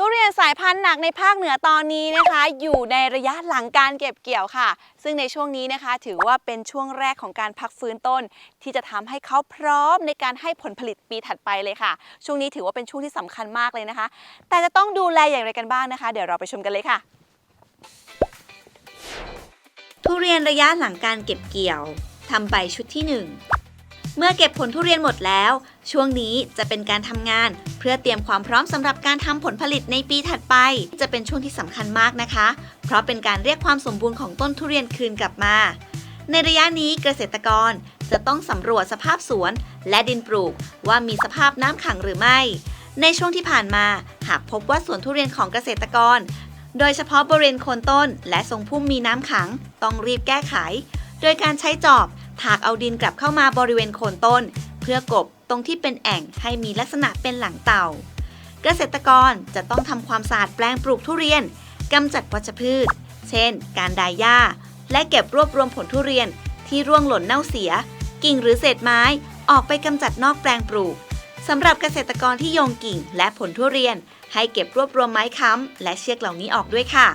ทุเรียนสายพันธุ์หนักในภาคเหนือตอนนี้นะคะ อยู่ในระยะหลังการเก็บเกี่ยวค่ะ ซึ่งในช่วงนี้นะคะ ถือว่าเป็นช่วงแรกของการพักฟื้นต้น ที่จะทำให้เขาพร้อมในการให้ผลผลิตปีถัดไปเลยค่ะ ช่วงนี้ถือว่าเป็นช่วงที่สำคัญมากเลยนะคะ แต่จะต้องดูแลอย่างไรกันบ้างนะคะ เดี๋ยวเราไปชมกันเลยค่ะทุเรียนระยะหลังการเก็บเกี่ยวทำใบชุดที่ 1 เมื่อเก็บผลทุเรียนหมดแล้ว ช่วงนี้จะเป็นการทำงาน เพื่อเตรียมความพร้อมสำหรับการทำผลผลิตในปีถัดไป จะเป็นช่วงที่สำคัญมากนะคะ เพราะเป็นการเรียกความสมบูรณ์ของต้นทุเรียนคืนกลับมา ในระยะนี้เกษตรกรจะต้องสำรวจสภาพสวนและดินปลูก ว่ามีสภาพน้ำขังหรือไม่ ในช่วงที่ผ่านมา หากพบว่าสวนทุเรียนของเกษตรกร โดยเฉพาะบริเวณโคนต้น และทรงพุ่มมีน้ำขัง ต้องรีบแก้ไข โดยการใช้จอบ ถากเอาดินกลับเข้ามาบริเวณโคนต้น เพื่อกบตรงที่เป็นแอ่งให้มีลักษณะเป็นหลังเต่า เกษตรกรจะต้องทำความสะอาดแปลงปลูกทุเรียนกำจัดวัชพืช เช่น การดายหญ้า และเก็บรวบรวมผลทุเรียนที่ร่วงหล่นเน่าเสีย กิ่งหรือเศษไม้ออกไปกำจัดนอกแปลงปลูกสำหรับเกษตรกรที่โยงกิ่งและผลทุเรียน ให้เก็บรวบรวมไม้ค้ำและเชือกเหล่านี้ออกด้วยค่ะ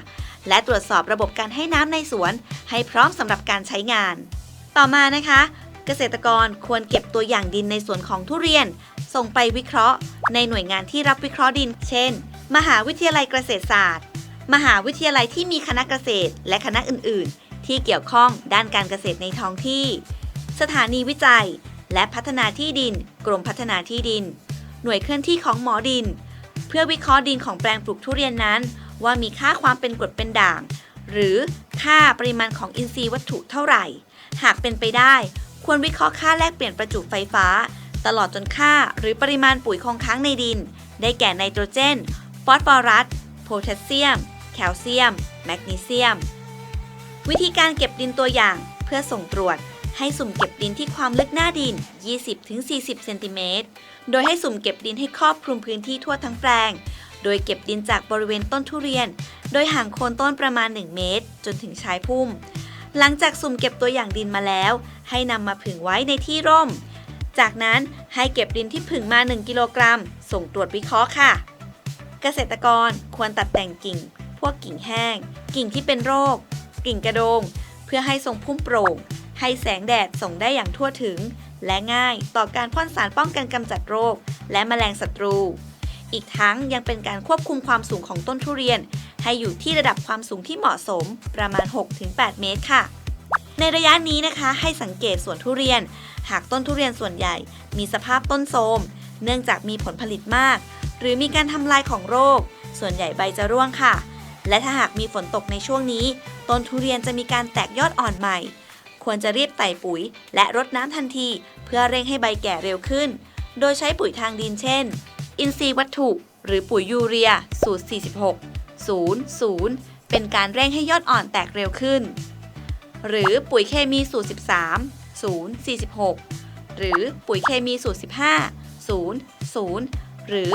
และตรวจสอบระบบการให้น้ำในสวน ให้พร้อมสำหรับการใช้งาน ต่อมานะคะ เกษตรกรควรเก็บตัวอย่างดินในสวนของทุเรียน ส่งไปวิเคราะห์ ในหน่วยงานที่รับวิเคราะห์ดิน เช่น มหาวิทยาลัยเกษตรศาสตร์ มหาวิทยาลัยที่มีคณะเกษตร และคณะอื่น ๆ ที่เกี่ยวข้องด้านการเกษตรในท้องที่ สถานีวิจัย และพัฒนาที่ดิน กรมพัฒนาที่ดิน หน่วยเคลื่อนที่ของหมอดิน เพื่อวิเคราะห์ดินของแปลงปลูกทุเรียนนั้น ว่ามีค่าความเป็นกรดเป็นด่าง หรือค่าปริมาณของอินทรีย์วัตถุเท่าไหร่ หากเป็นไปได้ ควรวิเคราะห์ค่าแลกเปลี่ยนประจุไฟฟ้า ตลอดจนค่าหรือปริมาณปุ๋ยคงค้างในดิน ได้แก่ไนโตรเจน ฟอสฟอรัส โพแทสเซียม แคลเซียม แมกนีเซียม วิธีการเก็บดินตัวอย่างเพื่อส่งตรวจ ให้สุ่มเก็บดินที่ความลึกหน้าดิน 20-40 เซนติเมตร โดยให้สุ่มเก็บดินให้ครอบคลุมพื้นที่ทั่วทั้งแปลงโดยเก็บดินจากบริเวณต้นทุเรียน โดยห่างโคนต้นประมาณ 1 เมตร จนถึงชายพุ่ม หลังจากสุ่มเก็บตัวอย่างดินมาแล้ว ให้นำมาผึ่งไว้ในที่ร่ม จากนั้นให้เก็บดินที่ผึ่งมา 1 กิโลกรัม ส่งตรวจวิเคราะห์ค่ะ เกษตรกรควรตัดแต่งกิ่ง พวกกิ่งแห้ง กิ่งที่เป็นโรค กิ่งกระโดง เพื่อให้ทรงพุ่มโปร่ง ให้แสงแดดส่งได้อย่างทั่วถึง และง่ายต่อการพ่นสารป้องกันกำจัดโรค และแมลงศัตรู อีกทั้งยังเป็นการควบคุมความสูงของต้นทุเรียน ให้อยู่ที่ระดับความสูงที่เหมาะสมประมาณ 6-8 เมตรค่ะ ในระยะนี้นะคะให้สังเกตสวนทุเรียน หากต้นทุเรียนส่วนใหญ่ มีสภาพต้นโทมเนื่องจากมีผลผลิตมาก หรือมีการทำลายของโรค ส่วนใหญ่ใบจะร่วงค่ะ และถ้าหากมีฝนตกในช่วงนี้ ต้นทุเรียนจะมีการแตกยอดอ่อนใหม่ ควรจะรีบใส่ปุ๋ย และรดน้ำทันที เพื่อเร่งให้ใบแก่เร็วขึ้น โดยใช้ปุ๋ยทางดินเช่น อินทรีย์วัตถุ หรือปุ๋ยยูเรีย สูตร 46 0 0 เป็นการเร่งให้ยอดอ่อนแตกเร็วขึ้น หรือปุ๋ยเคมีสูตร 13 0 46 หรือปุ๋ยเคมีสูตร 15 0 0 หรือ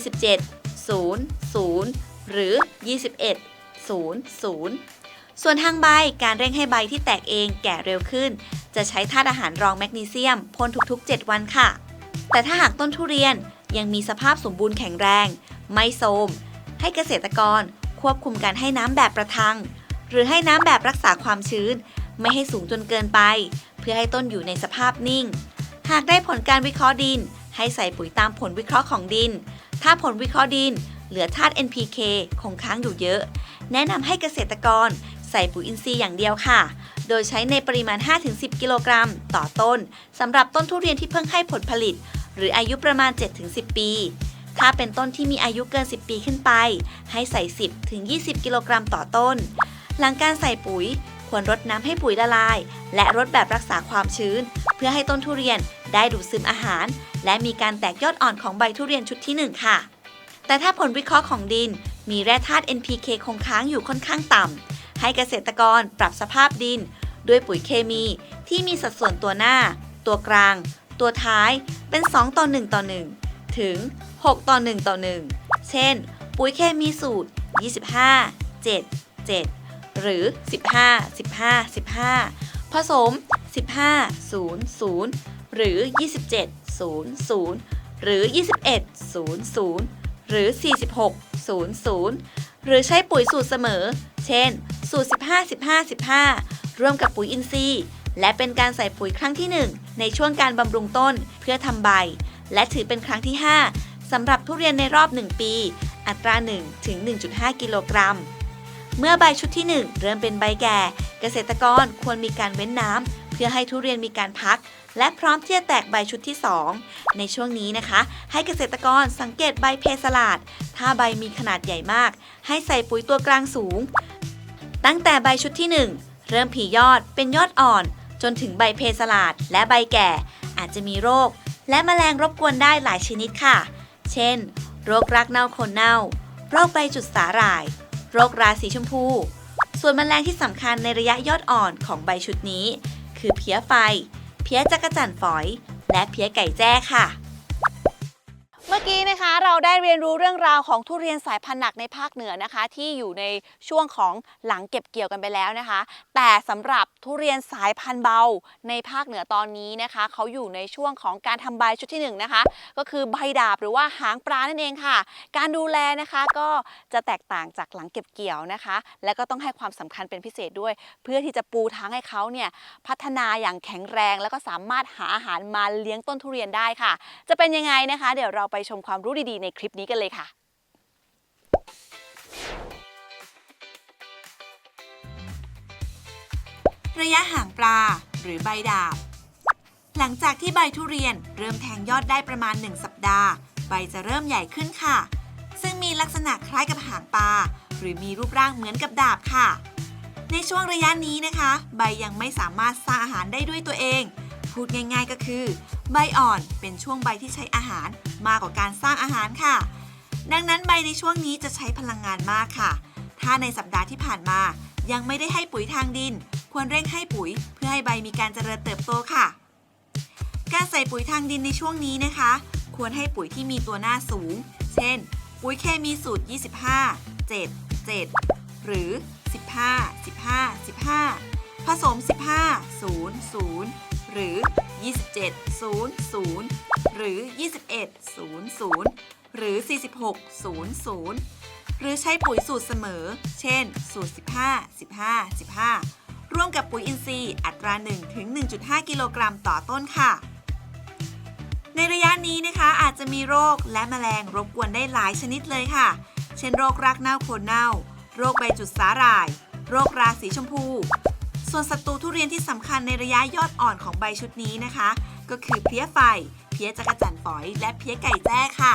27 0 0 หรือ 21 0 0 ส่วนทางใบการเร่งให้ใบที่แตกเองแก่เร็วขึ้น จะใช้ธาตุอาหารรองแมกนีเซียมพ่นทุกๆ 7 วันค่ะ แต่ถ้าหากต้นทุเรียนยังมีสภาพสมบูรณ์แข็งแรง ไม่โทรม ให้เกษตรกรควบคุมการให้น้ำแบบประทัง หรือให้น้ำแบบรักษาความชื้น ไม่ให้สูงจนเกินไป เพื่อให้ต้นอยู่ในสภาพนิ่ง หากได้ผลการวิเคราะห์ดิน ให้ใส่ปุ๋ยตามผลวิเคราะห์ของดิน ถ้าผลวิเคราะห์ดิน เหลือธาตุ NPK คงค้างอยู่เยอะ แนะนำให้เกษตรกรใส่ปุ๋ยอินทรีย์อย่างเดียวค่ะ โดยใช้ในปริมาณ 5-10 กิโลกรัม ต่อต้นสำหรับต้นทุเรียนที่เพิ่งให้ผลผลิต หรืออายุประมาณ 7-10 ปี ถ้าเป็นต้นที่มีอายุเกิน 10 ปีขึ้นไป ให้ใส่ 10-20 กิโลกรัมต่อต้น หลังการใส่ปุ๋ย ควรรดน้ำให้ปุ๋ยละลาย และรดแบบรักษาความชื้น เพื่อให้ต้นทุเรียนได้ดูดซึมอาหาร และมีการแตกยอดอ่อนของใบทุเรียนชุดที่ 1 ค่ะ แต่ถ้าผลวิเคราะห์ของดิน มีแร่ธาตุ NPK คงค้างอยู่ค่อนข้างต่ำให้เกษตรกรปรับสภาพดิน ด้วยปุ๋ยเคมี ที่มีสัดส่วนตัวหน้า ตัวกลาง ตัวท้ายเป็น 2 ต่อ 1 ต่อ 1 ถึง 6 ต่อ 1 ต่อ 1 เช่น ปุ๋ยเคมีสูตร 25 7 7 หรือ 15 15 15 ผสม 15 0 0 หรือ 27 0 0 หรือ 21 0 0 หรือ 46 00 หรือใช้ปุ๋ยสูตรเสมอ เช่น สูตร 15 15 15 ร่วมกับปุ๋ยอินทรีย์และเป็นการใส่ปุ๋ยครั้งที่ 1 ในช่วงการบำรุงต้นเพื่อทำใบ และถือเป็นครั้งที่ 5 สำหรับทุเรียนในรอบ 1 ปี อัตรา 1 ถึง 1.5 กิโลกรัม เมื่อใบชุดที่ 1 เริ่มเป็นใบแก่ เกษตรกรควรมีการเว้นน้ำเพื่อให้ทุเรียนมีการพัก และพร้อมที่จะแตกใบชุดที่ 2 ในช่วงนี้นะคะ ให้เกษตรกรสังเกตใบเพสลาด ถ้าใบมีขนาดใหญ่มาก ให้ใส่ปุ๋ยตัวกลางสูง ตั้งแต่ใบชุดที่ 1 เริ่มผียอดเป็นยอดอ่อน จนถึงใบเพสลาดและใบแก่ อาจจะมีโรค และแมลงรบกวนได้หลายชนิดค่ะ เช่น โรครักเน่าโคนเน่า โรคใบจุดสาหร่าย โรคราสีชมพู ส่วนแมลงที่สำคัญในระยะยอดอ่อนของใบชุดนี้ คือเพี้ยไฟ เพี้ยจักรจั่นฝอย และเพี้ยไก่แจ้ค่ะ มื่อกี้นะคะเราได้เรียนรู้เรื่องราวของทุเรียนสายพันธุ์หนักในภาคเหนือนะคะ ที่อยู่ในช่วงของหลังเก็บเกี่ยวกันไปแล้วนะคะ แต่สำหรับทุเรียนสายพันธุ์เบาในภาคเหนือตอนนี้นะคะเขาอยู่ในช่วงของการทำใบชุดที่หนึ่งนะคะก็คือใบดาบหรือว่าหางปลานั่นเองค่ะ การดูแลนะคะก็จะแตกต่างจากหลังเก็บเกี่ยวนะคะ และก็ต้องให้ความสำคัญเป็นพิเศษด้วย เพื่อที่จะปูทางให้เขาเนี่ยพัฒนาอย่างแข็งแรง แล้วก็สามารถหาอาหารมาเลี้ยงต้นทุเรียนได้ค่ะ จะเป็นยังไงนะคะ เดี๋ยวเราไปชมความรู้ดีๆ ในคลิปนี้กันเลยค่ะ ระยะห่างปลาหรือใบดาบ หลังจากที่ใบทุเรียนเริ่มแทงยอดได้ประมาณ 1 สัปดาห์ ใบจะเริ่มใหญ่ขึ้นค่ะ ซึ่งมีลักษณะคล้ายกับหางปลาหรือมีรูปร่างเหมือนกับดาบค่ะ ในช่วงระยะนี้นะคะ ใบยังไม่สามารถสร้างอาหารได้ด้วยตัวเองพูดง่ายๆก็คือ ใบอ่อนเป็นช่วงใบที่ใช้อาหาร มากกว่าการสร้างอาหารค่ะ ดังนั้นใบในช่วงนี้จะใช้พลังงานมากค่ะ ถ้าในสัปดาห์ที่ผ่านมา ยังไม่ได้ให้ปุ๋ยทางดิน ควรเร่งให้ปุ๋ย เพื่อให้ใบมีการเจริญเติบโตค่ะ การใส่ปุ๋ยทางดินในช่วงนี้นะคะ ควรให้ปุ๋ยที่มีตัวหน้าสูง เช่น ปุ๋ยเคมีสูตร 25 7 7 หรือ 15 15 15 ผสม 15 0 0 หรือ 27 0 0 หรือ 21 0 0 หรือ 46 0 0 หรือใช้ปุ๋ยสูตรเสมอ เช่น สูตร 15 15 15 ร่วมกับปุ๋ยอินทรีย์อัตรา 1 ถึง 1.5 กิโลกรัมต่อต้นค่ะ ในระยะนี้นะคะอาจจะมีโรคและแมลงรบกวนได้หลายชนิดเลยค่ะ เช่นโรครักเน่าโคนเน่า โรคใบจุดสาหร่าย โรคราสีชมพู ส่วนศัตรูทุเรียนที่สำคัญในระยะยอดอ่อนของใบชุดนี้นะคะ ก็คือเพี้ยไฟ เพี้ยจักรจั่นฝอย และเพี้ยไก่แจ้ค่ะ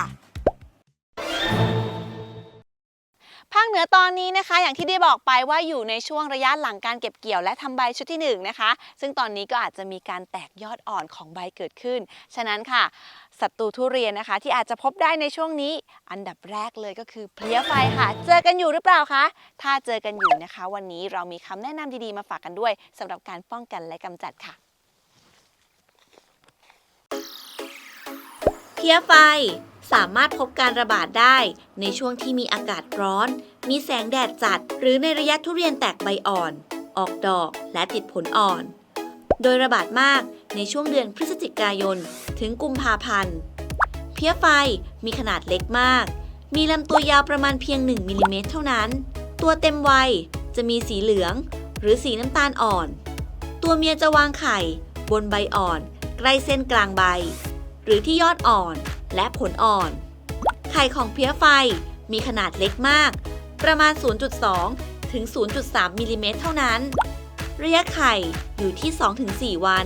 ภาคเหนือตอนนี้นะคะ อย่างที่ได้บอกไปว่าอยู่ในช่วงระยะหลังการเก็บเกี่ยวและทำใบชุดที่1นงนะคะ ซึ่งตอนนี้ก็อาจจะมีการแตกยอดอ่อนของใบเกิดขึ้น ฉะนั้นค่ะศัตรูทุเรียนนะคะ ที่อาจจะพบได้ในช่วงนี้ อันดับแรกเลยก็คือเพลี้ยไฟค่ะ เจอกันอยู่หรือเปล่าคะ ถ้าเจอกันอยู่นะคะ วันนี้เรามีคำแนะนำดีๆมาฝากกันด้วยสำหรับการป้องกันและกำจัดค่ะเพี้ยไฟ สามารถพบการระบาดได้ ในช่วงที่มีอากาศร้อน มีแสงแดดจัด หรือในระยะทุเรียนแตกใบอ่อน ออกดอกและติดผลอ่อน โดยระบาดมากในช่วงเดือนพฤศจิกายน ถึงกุมภาพันธ์ เพี้ยไฟมีขนาดเล็กมาก มีลำตัวยาวประมาณเพียง 1มิลลิเมตรเท่านั้น ตัวเต็มวัยจะมีสีเหลือง หรือสีน้ำตาลอ่อน ตัวเมียจะวางไข่ บนใบอ่อน ใกล้เส้นกลางใบ หรือที่ยอดอ่อน และผลอ่อน ไข่ของเพี้ยไฟมีขนาดเล็กมาก ประมาณ 0.2 ถึง 0.3มิลลิเมตรเท่านั้น ระยะไข่อยู่ที่ 2-4 วัน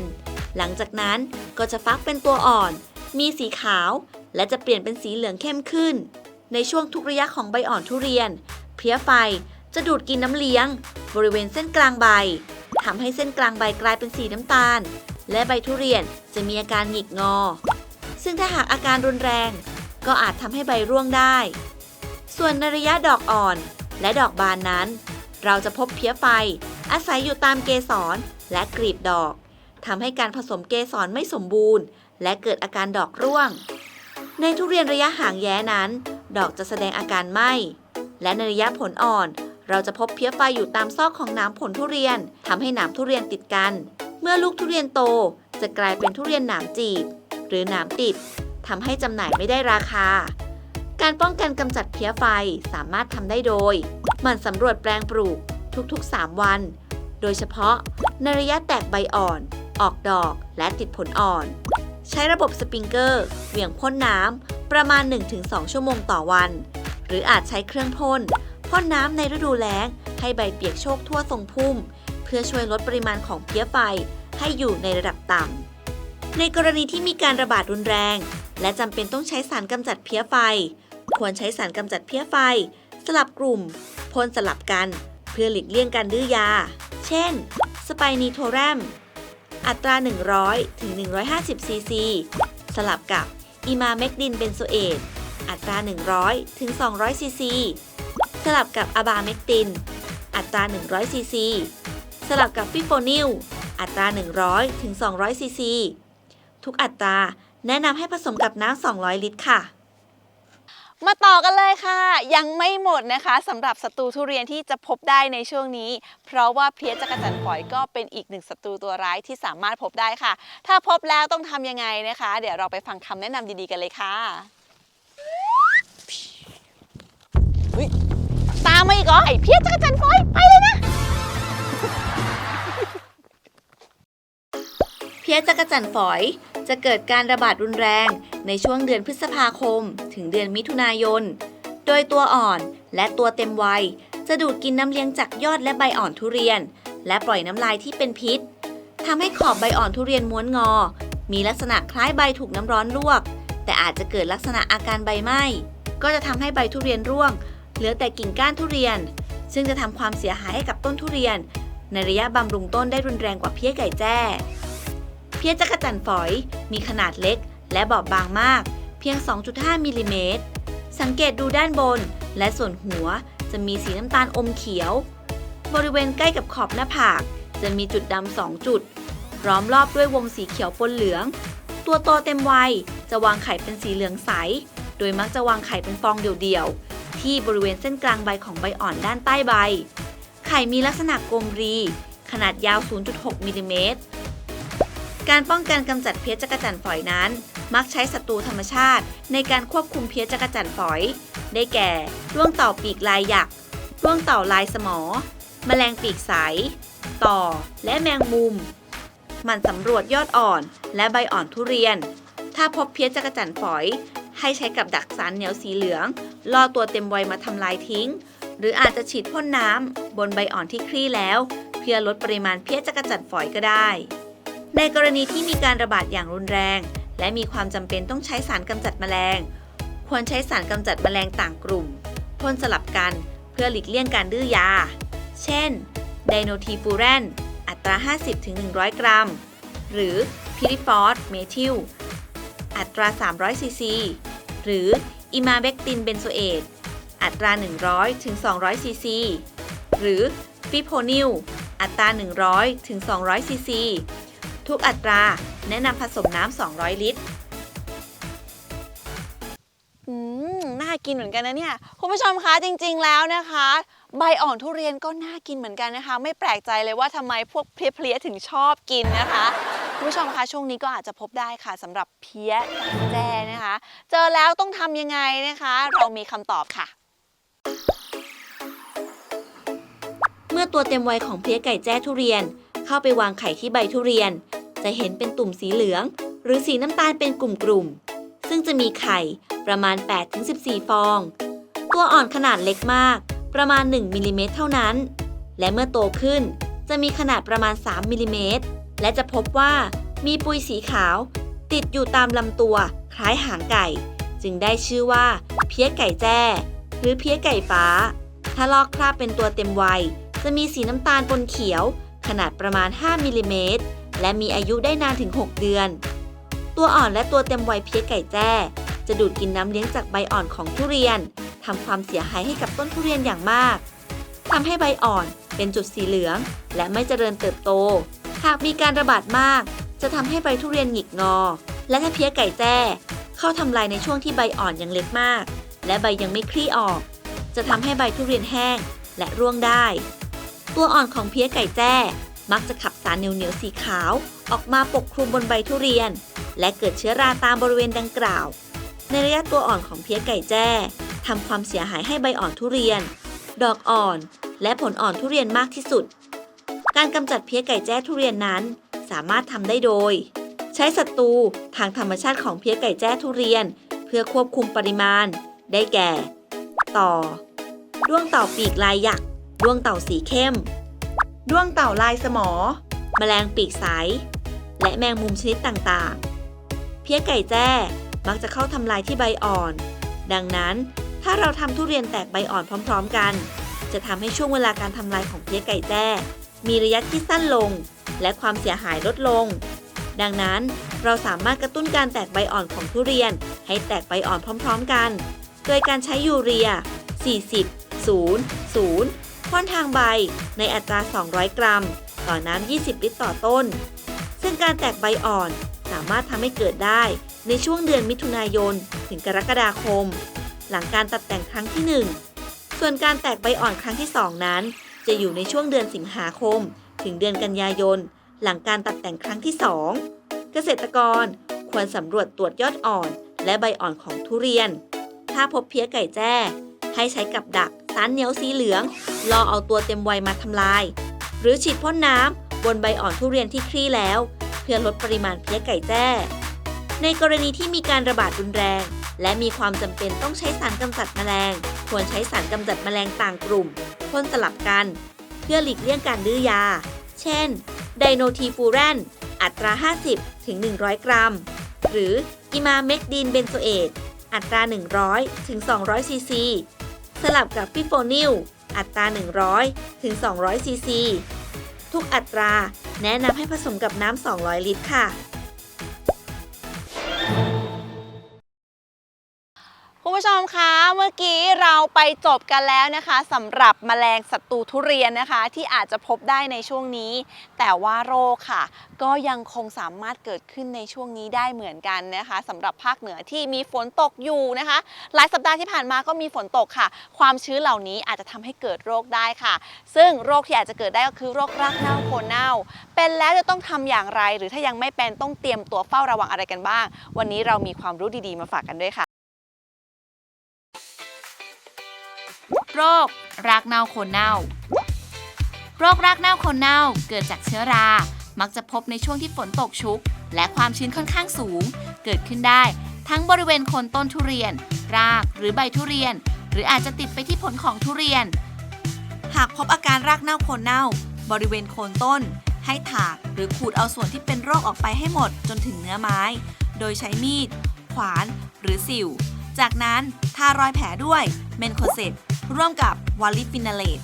หลังจากนั้นก็จะฟักเป็นตัวอ่อน มีสีขาว และจะเปลี่ยนเป็นสีเหลืองเข้มขึ้น ในช่วงทุกระยะของใบอ่อนทุเรียน เพี้ยไฟจะดูดกินน้ำเลี้ยง บริเวณเส้นกลางใบทำให้เส้นกลางใบกลายเป็นสีน้ำตาล และใบทุเรียนจะมีอาการหงิกงอ ซึ่งถ้าหากอาการรุนแรง ก็อาจทำให้ใบร่วงได้ ส่วนในระยะดอกอ่อนและดอกบานนั้น เราจะพบเพี้ยไฟ อาศัยอยู่ตามเกสรและกลีบดอกทำให้การผสมเกสรไม่สมบูรณ์ และเกิดอาการดอกร่วง ในทุเรียนระยะห่างแย้นั้น ดอกจะแสดงอาการไหม้และในระยะผลอ่อนเราจะพบเพี้ยไฟอยู่ตามซอกของหน้ำผลทุเรียนทำให้หนามทุเรียนติดกัน เมื่อลูกทุเรียนโตจะกลายเป็นทุเรียนหนามจีบ หรือหนามติดทำให้จำหน่ายไม่ได้ราคา การป้องกันกำจัดเพี้ยไฟสามารถทำได้โดยหมั่นสำรวจแปลงปลูกทุกๆ 3 วัน โดยเฉพาะในระยะแตกใบอ่อน ออกดอกและติดผลอ่อน ใช้ระบบสปริงเกอร์ เหวี่ยงพ่นน้ำประมาณ 1-2 ชั่วโมงต่อวัน หรืออาจใช้เครื่องพ่นพ่นน้ำในฤดูแล้ง ให้ใบเปียกโชกทั่วทรงพุ่ม เพื่อช่วยลดปริมาณของเพี้ยไฟให้อยู่ในระดับต่ำ ในกรณีที่มีการระบาดรุนแรง และจำเป็นต้องใช้สารกำจัดเพี้ยไฟ ควรใช้สารกำจัดเพี้ยไฟ สลับกลุ่มพ่นสลับกัน เพื่อหลีกเลี่ยงการดื้อยา เช่น สไปนีโทแรม อัตรา 100 ถึง 150 ซีซี สลับกับอิมาเมกดินเบนโซเอต อัตรา 100 ถึง 200 ซีซี สลับกับอะบาเมกติน อัตรา 100 ซีซี สลับกับฟิโฟนิล อัตรา 100 ถึง 200 ซีซี ทุกอัตรา แนะนำให้ผสมกับน้ำ 200 ลิตรค่ะ มาต่อกันเลยค่ะ ยังไม่หมดนะคะสำหรับศัตรูทุเรียนที่จะพบได้ในช่วงนี้ เพราะว่าเพลี้ยจักรจันทร์ฝอยก็เป็นอีกหนึ่งศัตรูตัวร้ายที่สามารถพบได้ค่ะ ถ้าพบแล้วต้องทำยังไงนะคะ เดี๋ยวเราไปฟังคำแนะนำดีๆกันเลยค่ะเฮ้ยตามมาอีกเหรอไอ้เพลี้ยจักรจันทร์ฝอยไปเลยนะ เพี้ยจักรจั่นฝอย จะเกิดการระบาดรุนแรงในช่วงเดือนพฤษภาคม ถึงเดือนมิถุนายน โดยตัวอ่อนและตัวเต็มวัย จะดูดกินน้ำเลี้ยงจากยอดและใบอ่อนทุเรียน และปล่อยน้ำลายที่เป็นพิษทำให้ขอบใบอ่อนทุเรียนม้วนงอ มีลักษณะคล้ายใบถูกน้ำร้อนลวก แต่อาจจะเกิดลักษณะอาการใบไหม้ ก็จะทำให้ใบทุเรียนร่วง เหลือแต่กิ่งก้านทุเรียน ซึ่งจะทำความเสียหายให้กับต้นทุเรียน ในระยะบำรุงต้นได้รุนแรงกว่าเพี้ยไก่แจ้ พี้ยจักรจั่นฝอย มีขนาดเล็ก และบอบบางมาก เพียง 2.5มิลลิเมตร สังเกตดูด้านบน และส่วนหัวจะมีสีน้ำตาลอมเขียว บริเวณใกล้กับขอบหน้าผาก จะมีจุดดำสองจุดล้อมรอบด้วยวงสีเขียวปนเหลือง ตัวโตเต็มวัยจะวางไข่เป็นสีเหลืองใส โดยมักจะวางไข่เป็นฟองเดี่ยวๆ ที่บริเวณเส้นกลางใบของใบอ่อนด้านใต้ใบ ไข่มีลักษณะกลมรี ขนาดยาว 0.6มิลลิเมตร การป้องกันกำจัดเพี้ยจักรจั่นฝอยนั้น มักใช้ศัตรูธรรมชาติ ในการควบคุมเพี้ยจักรจั่นฝอย ได้แก่ร่วงต่าปีกลายหยักร่วงต่าลายสมอ แมลงปีกใส ต่อ และแมงมุม มันสำรวจยอดอ่อน และใบอ่อนทุเรียน ถ้าพบเพี้ยจักรจั่นฝอย ให้ใช้กับดักสารเหนียวสีเหลือง ล่อตัวเต็มวัยมาทำลายทิ้ง หรืออาจจะฉีดพ่นน้ำบนใบอ่อนที่คลี่แล้ว เพื่อลดปริมาณเพี้ยจักรจั่นฝอยก็ได้ ในกรณีที่มีการระบาดอย่างรุนแรง และมีความจำเป็นต้องใช้สารกำจัดแมลง ควรใช้สารกำจัดแมลงต่างกลุ่มพ่นสลับกันเพื่อหลีกเลี่ยงการดื้อยา เช่น ไดโนทีฟูแรน อัตรา 50-100 กรัม หรือพิริฟอสเมทิล อัตรา 300 ซีซี หรืออิมาเบกตินเบนโซเอต อัตรา 100-200 ซีซี หรือฟิโพนิล อัตรา 100-200 ซีซี ทุกอัตรา แนะนำผสมน้ำ 200 ลิตร อืม น่ากินเหมือนกันนะเนี่ย คุณผู้ชมคะจริง ๆ แล้วนะคะ ใบอ่อนทุเรียนก็น่ากินเหมือนกันนะคะ ไม่แปลกใจเลยว่าทำไมพวกเพลี้ยๆถึงชอบกินนะคะคุณผู้ชมคะช่วงนี้ก็อาจจะพบได้ค่ะสำหรับเพี้ยกางแจ้นะคะ เจอแล้วต้องทำยังไงนะคะ เรามีคำตอบค่ะ เมื่อตัวเต็มวัยของเพลี้ยไก่แจ้ทุเรียน เข้าไปวางไข่ที่ใบทุเรียน จะเห็นเป็นตุ่มสีเหลือง หรือสีน้ำตาลเป็นกลุ่มๆ ซึ่งจะมีไข่ประมาณ 8-14 ฟอง ตัวอ่อนขนาดเล็กมาก ประมาณ 1มิลลิเมตรเท่านั้น และเมื่อโตขึ้นจะมีขนาดประมาณ 3มิลลิเมตรและจะพบว่ามีปุยสีขาว ติดอยู่ตามลำตัวคล้ายหางไก่ จึงได้ชื่อว่า เพี้ยไก่แจ้ หรือเพี้ยไก่ฟ้า ถ้าลอกคราบเป็นตัวเต็มวัย จะมีสีน้ำตาลปนเขียว ขนาดประมาณ 5มิลลิเมตรและมีอายุได้นานถึง 6 เดือน ตัวอ่อนและตัวเต็มวัยเพี้ยไก่แจ้ จะดูดกินน้ำเลี้ยงจากใบอ่อนของทุเรียนทำความเสียหายให้กับต้นทุเรียนอย่างมากทำให้ใบอ่อนเป็นจุดสีเหลือง และไม่เจริญเติบโต หากมีการระบาดมาก จะทำให้ใบทุเรียนหงิกงอ และถ้าเพี้ยไก่แจ้ เข้าทำลายในช่วงที่ใบอ่อนยังเล็กมาก และใบยังไม่คลี่ออก จะทำให้ใบทุเรียนแห้งและร่วงได้ ตัวอ่อนของเพี้ยไก่แจ้ มักจะขับสารเหนียวๆสีขาว ออกมาปกคลุมบนใบทุเรียน และเกิดเชื้อราตามบริเวณดังกล่าว ในระยะตัวอ่อนของเพี้ยไก่แจ้ทำความเสียหายให้ใบอ่อนทุเรียน ดอกอ่อน และผลอ่อนทุเรียนมากที่สุด การกำจัดเพี้ยไก่แจ้ทุเรียนนั้น สามารถทำได้โดย ใช้ศัตรูทางธรรมชาติของเพี้ยไก่แจ้ทุเรียน เพื่อควบคุมปริมาณ ได้แก่ ต่อ ด้วงต่าปีกลายหยัก ด้วงเต่าสีเข้ม ด้วงเต่าลายสมอ แมลงปีกใสและแมงมุมชนิดต่างๆ เพี้ยไก่แจ้มักจะเข้าทำลายที่ใบอ่อน ดังนั้นถ้าเราทำทุเรียนแตกใบอ่อนพร้อม ๆ กัน จะทำให้ช่วงเวลาการทำลายของเพี้ยไก่แจ้ มีระยะที่สั้นลง และความเสียหายลดลง ดังนั้นเราสามารถกระตุ้นการแตกใบอ่อนของทุเรียน ให้แตกใบอ่อนพร้อม ๆ กัน โดยการใช้ยูเรีย 40 0 0 พ่นทางใบ ในอัตรา 200 กรัม ต่อน้ำ 20 ลิตรต่อต้น ซึ่งการแตกใบอ่อนสามารถทำให้เกิดได้ในช่วงเดือนมิถุนายน ถึงกรกฎาคม หลังการตัดแต่งครั้งที่ 1 ส่วนการแตกใบอ่อนครั้งที่ 2 นั้น จะอยู่ในช่วงเดือนสิงหาคม ถึงเดือนกันยายน หลังการตัดแต่งครั้งที่ 2 เกษตรกรควรสำรวจตรวจยอดอ่อน และใบอ่อนของทุเรียน ถ้าพบเพี้ยไก่แจ้ ให้ใช้กับดัก สารเหนียวสีเหลืองรอเอาตัวเต็มวัยมาทำลาย หรือฉีดพ่นน้ำบนใบอ่อนทุเรียนที่คลี่แล้ว เพื่อลดปริมาณเพี้ยไก่แจ้ ในกรณีที่มีการระบาดรุนแรง และมีความจำเป็นต้องใช้สารกำจัดแมลง ควรใช้สารกำจัดแมลงต่างกลุ่มพ่นสลับกัน เพื่อหลีกเลี่ยงการดื้อยา เช่น ไดโนทีฟูแรนอัตรา 50 ถึง 100 กรัม หรืออิมาเมกดีนเบนโซเอตอัตรา 100 ถึง 200 ซีซี สลับกับฟิโฟนิลอัตรา 100 ถึง 200 ซีซี ทุกอัตราแนะนำให้ผสมกับน้ำ 200 ลิตรค่ะ คะ เมื่อกี้เราไปจบกันแล้วนะคะสำหรับแมลงศัตรูทุเรียนนะคะ ที่อาจจะพบได้ในช่วงนี้ แต่ว่าโรคค่ะ ก็ยังคงสามารถเกิดขึ้นในช่วงนี้ได้เหมือนกันนะคะสำหรับภาคเหนือที่มีฝนตกอยู่นะคะ หลายสัปดาห์ที่ผ่านมาก็มีฝนตกค่ะ ความชื้นเหล่านี้อาจจะทำให้เกิดโรคได้ค่ะ ซึ่งโรคที่อาจจะเกิดได้ก็คือโรครากเน่าโคนเน่า เป็นแล้วจะต้องทำอย่างไร หรือถ้ายังไม่เป็นต้องเตรียมตัวเฝ้าระวังอะไรกันบ้าง วันนี้เรามีความรู้ดีๆมาฝากกันด้วยค่ะ โรครากเน่าโคนเน่า โรครากเน่าโคนเน่าเกิดจากเชื้อรา มักจะพบในช่วงที่ฝนตกชุก และความชื้นค่อนข้างสูง เกิดขึ้นได้ ทั้งบริเวณโคนต้นทุเรียน รากหรือใบทุเรียน หรืออาจจะติดไปที่ผลของทุเรียน หากพบอาการรากเน่าโคนเน่า บริเวณโคนต้น ให้ถากหรือขูดเอาส่วนที่เป็นโรคออกไปให้หมดจนถึงเนื้อไม้ โดยใช้มีด ขวาน หรือสิว จากนั้นทารอยแผลด้วยเมนโคเซต ร่วมกับวอลลิฟินาเลต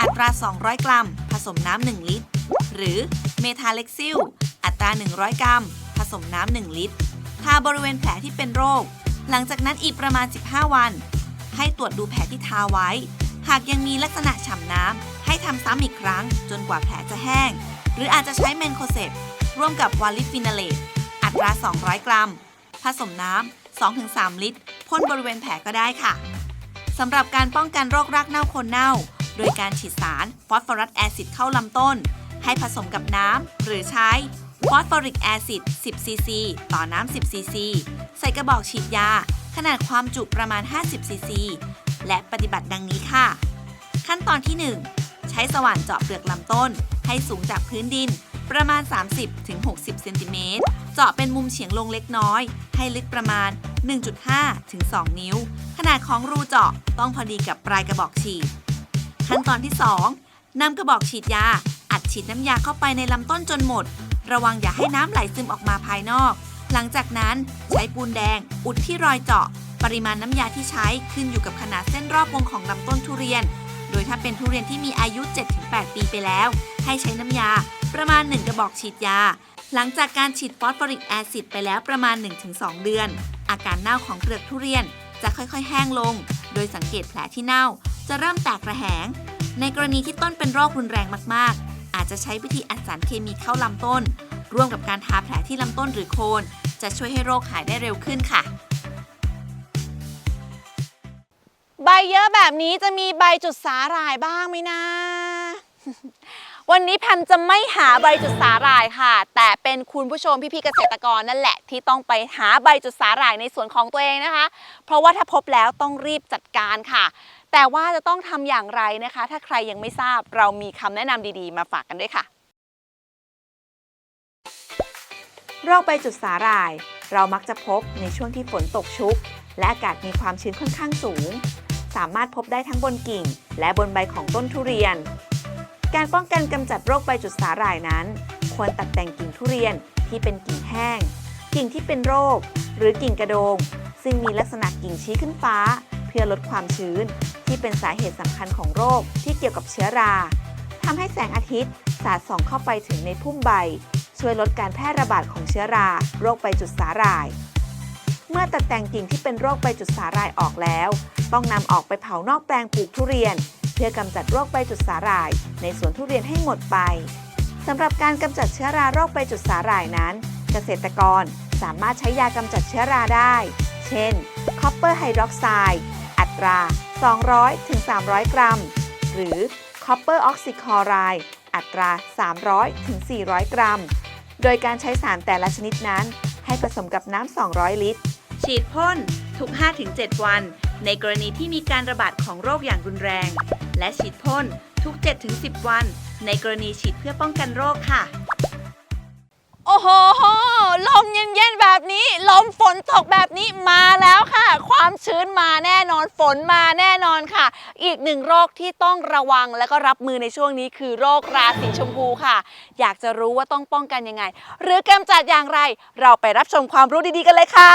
อัตรา 200 กรัม ผสมน้ำ 1 ลิตร หรือเมทาเล็กซิล อัตรา 100 กรัม ผสมน้ำ 1 ลิตร ทาบริเวณแผลที่เป็นโรค หลังจากนั้นอีกประมาณ 15 วัน ให้ตรวจดูแผลที่ทาไว้ หากยังมีลักษณะฉ่ำน้ำ ให้ทำซ้ำอีกครั้ง จนกว่าแผลจะแห้ง หรืออาจจะใช้เมนโคเซตร่วมกับวาลิฟินาเลตอัตรา 200 กรัม ผสมน้ำ 2-3 ลิตรพ่นบริเวณแผลก็ได้ค่ะ สำหรับการป้องกันโรครากเน่าคนเน่า โดยการฉีดสารฟอสฟอรัสแอซิดเข้าลำต้น ให้ผสมกับน้ำหรือใช้ฟอสฟอริกแอซิด 10 ซีซี ต่อน้ำ 10 ซีซี ใส่กระบอกฉีดยา ขนาดความจุประมาณ 50 ซีซี และปฏิบัติดังนี้ค่ะ ขั้นตอนที่ 1 ใช้สว่านเจาะเปลือกลำต้น ให้สูงจากพื้นดิน ประมาณ 30-60 เซนติเมตร เจาะเป็นมุมเฉียงลงเล็กน้อย ให้ลึกประมาณ 1.5 ถึง 2 นิ้ว ขนาดของรูเจาะต้องพอดีกับปลายกระบอกฉีด ขั้นตอนที่ 2นำกระบอกฉีดยา อัดฉีดน้ำยาเข้าไปในลำต้นจนหมด ระวังอย่าให้น้ำไหลซึมออกมาภายนอก หลังจากนั้นใช้ปูนแดง อุดที่รอยเจาะ ปริมาณน้ำยาที่ใช้ขึ้นอยู่กับขนาดเส้นรอบวงของลำต้นทุเรียน โดยถ้าเป็นทุเรียนที่มีอายุ 7-8 ปีไปแล้ว ให้ใช้น้ำยา ประมาณ 1 กระบอกฉีดยา หลังจากการฉีดฟอสฟอริกแอซิดไปแล้วประมาณ 1-2 เดือน อาการเน่าของเปลือกทุเรียนจะค่อยๆ แห้งลง โดยสังเกตแผลที่เน่า จะเริ่มแตกระแหง ในกรณีที่ต้นเป็นโรครุนแรงมากๆ อาจจะใช้วิธีอัดสารเคมีเข้าลำต้น ร่วมกับการทาแผลที่ลำต้นหรือโคน จะช่วยให้โรคหายได้เร็วขึ้นค่ะ ใบเยอะแบบนี้จะมีใบจุดสาหร่ายบ้างไหมนะ วันนี้แพมจะไม่หาใบจุดสาหร่ายค่ะ แต่เป็นคุณผู้ชมพี่ๆเกษตรกรนั่นแหละที่ต้องไปหาใบจุดสาหร่ายในสวนของตัวเองนะคะ เพราะว่าถ้าพบแล้วต้องรีบจัดการค่ะ แต่ว่าจะต้องทำอย่างไรนะคะ ถ้าใครยังไม่ทราบเรามีคำแนะนำดีๆ มาฝากกันด้วยค่ะโรคใบจุดสาหร่าย เรามักจะพบในช่วงที่ฝนตกชุก และอากาศมีความชื้นค่อนข้างสูง สามารถพบได้ทั้งบนกิ่ง และบนใบของต้นทุเรียน การป้องกันกำจัดโรคใบจุดสาหร่ายนั้น ควรตัดแต่งกิ่งทุเรียนที่เป็นกิ่งแห้ง กิ่งที่เป็นโรค หรือกิ่งกระโดง ซึ่งมีลักษณะกิ่งชี้ขึ้นฟ้า เพื่อลดความชื้น ที่เป็นสาเหตุสำคัญของโรคที่เกี่ยวกับเชื้อราทำให้แสงอาทิตย์ สาดส่องเข้าไปถึงในพุ่มใบ ช่วยลดการแพร่ระบาดของเชื้อรา โรคใบจุดสาหร่าย เมื่อตัดแต่งกิ่งที่เป็นโรคใบจุดสาหร่ายออกแล้ว ต้องนำออกไปเผานอกแปลงปลูกทุเรียน เพื่อกำจัดโรคใบจุดสาหร่าย ในสวนทุเรียนให้หมดไปสำหรับการกำจัดเชื้อราโรคใบจุดสาหร่ายนั้น เกษตรกรสามารถใช้ยากำจัดเชื้อราได้ เช่นคอปเปอร์ไฮดรอกไซด์อัตรา 200-300 กรัม หรือคอปเปอร์ออกซิคอไรด์อัตรา 300-400 กรัม โดยการใช้สารแต่ละชนิดนั้น ให้ผสมกับน้ำ 200 ลิตร ฉีดพ่นทุก 5-7 วัน ในกรณีที่มีการระบาดของโรคอย่างรุนแรง และฉีดพ่นทุก 7-10 วัน ในกรณีฉีดเพื่อป้องกันโรคค่ะ โอ้โห ลมเย็นๆแบบนี้ ลมฝนตกแบบนี้มาแล้วค่ะ ความชื้นมาแน่นอน ฝนมาแน่นอนค่ะ อีกหนึ่งโรคที่ต้องระวังและก็รับมือในช่วงนี้คือโรคราสีชมพูค่ะ อยากจะรู้ว่าต้องป้องกันยังไง หรือกำจัดอย่างไร เราไปรับชมความรู้ดีๆกันเลยค่ะ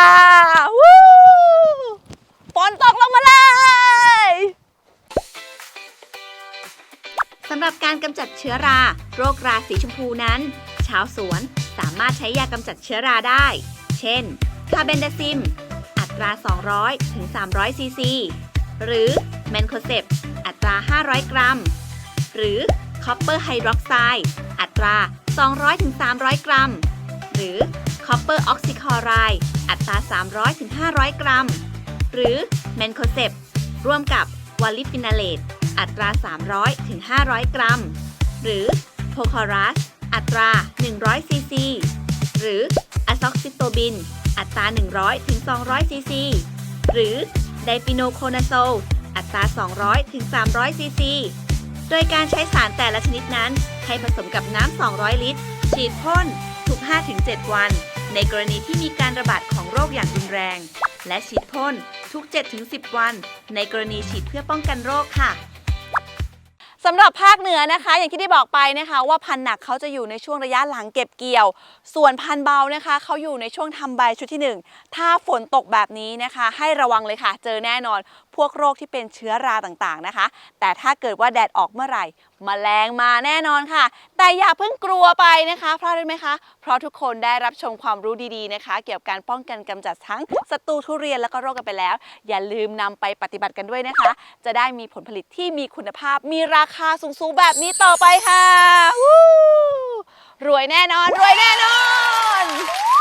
ฝนตกลงมาเลยสำหรับการกำจัดเชื้อรา โรคราสีชมพูนั้น ชาวสวนสามารถใช้ยากำจัดเชื้อราได้ เช่น คาเบนดาซิม อัตรา 200 ถึง 300 ซีซี หรือแมนโคเซปอัตรา 500 กรัม หรือคอปเปอร์ไฮดรอกไซด์ อัตรา 200 ถึง 300 กรัม หรือคอปเปอร์ออกซิคอไรด์ อัตรา 300 ถึง 500 กรัม หรือแมนโคเซปร่วมกับวอลลิฟินาเลตอัตรา 300 ถึง 500 กรัม หรือโพคอรัส อัตรา 100 ซีซี หรืออะซ็อกซิโตบิน อัตรา 100 ถึง 200 ซีซี หรือไดฟิโนโคนาโซล อัตรา 200 ถึง 300 ซีซี โดยการใช้สารแต่ละชนิดนั้น ให้ผสมกับน้ำ 200 ลิตร ฉีดพ่นทุก 5-7 วัน ในกรณีที่มีการระบาดของโรคอย่างรุนแรง และฉีดพ่นทุก 7-10 วัน ในกรณีฉีดเพื่อป้องกันโรคค่ะสำหรับภาคเหนือนะคะ อย่างที่ได้บอกไปนะคะ ว่าพันธุ์หนักเขาจะอยู่ในช่วงระยะหลังเก็บเกี่ยว ส่วนพันธุ์เบานะคะเขาอยู่ในช่วงทำใบชุดที่หนึ่งถ้าฝนตกแบบนี้นะคะ ให้ระวังเลยค่ะ เจอแน่นอน พวกโรคที่เป็นเชื้อราต่างๆนะคะ แต่ถ้าเกิดว่าแดดออกเมื่อไหร่มแมลงมาแน่นอนค่ะ แต่อย่าเพิ่งกลัวไปนะคะเพราะอะไรไหมคะ เพราะทุกคนได้รับชมความรู้ดีๆนะคะ เกี่ยวกับการป้องกันกำจัดทั้งศัตรูทุเรียนแล้วก็โรคกันไปแล้ว อย่าลืมนำไปปฏิบัติกันด้วยนะคะ จะได้มีผลผลิตที่มีคุณภาพ มีราคาสูงๆแบบนี้ต่อไปค่ะรวยแน่นอน รวยแน่นอน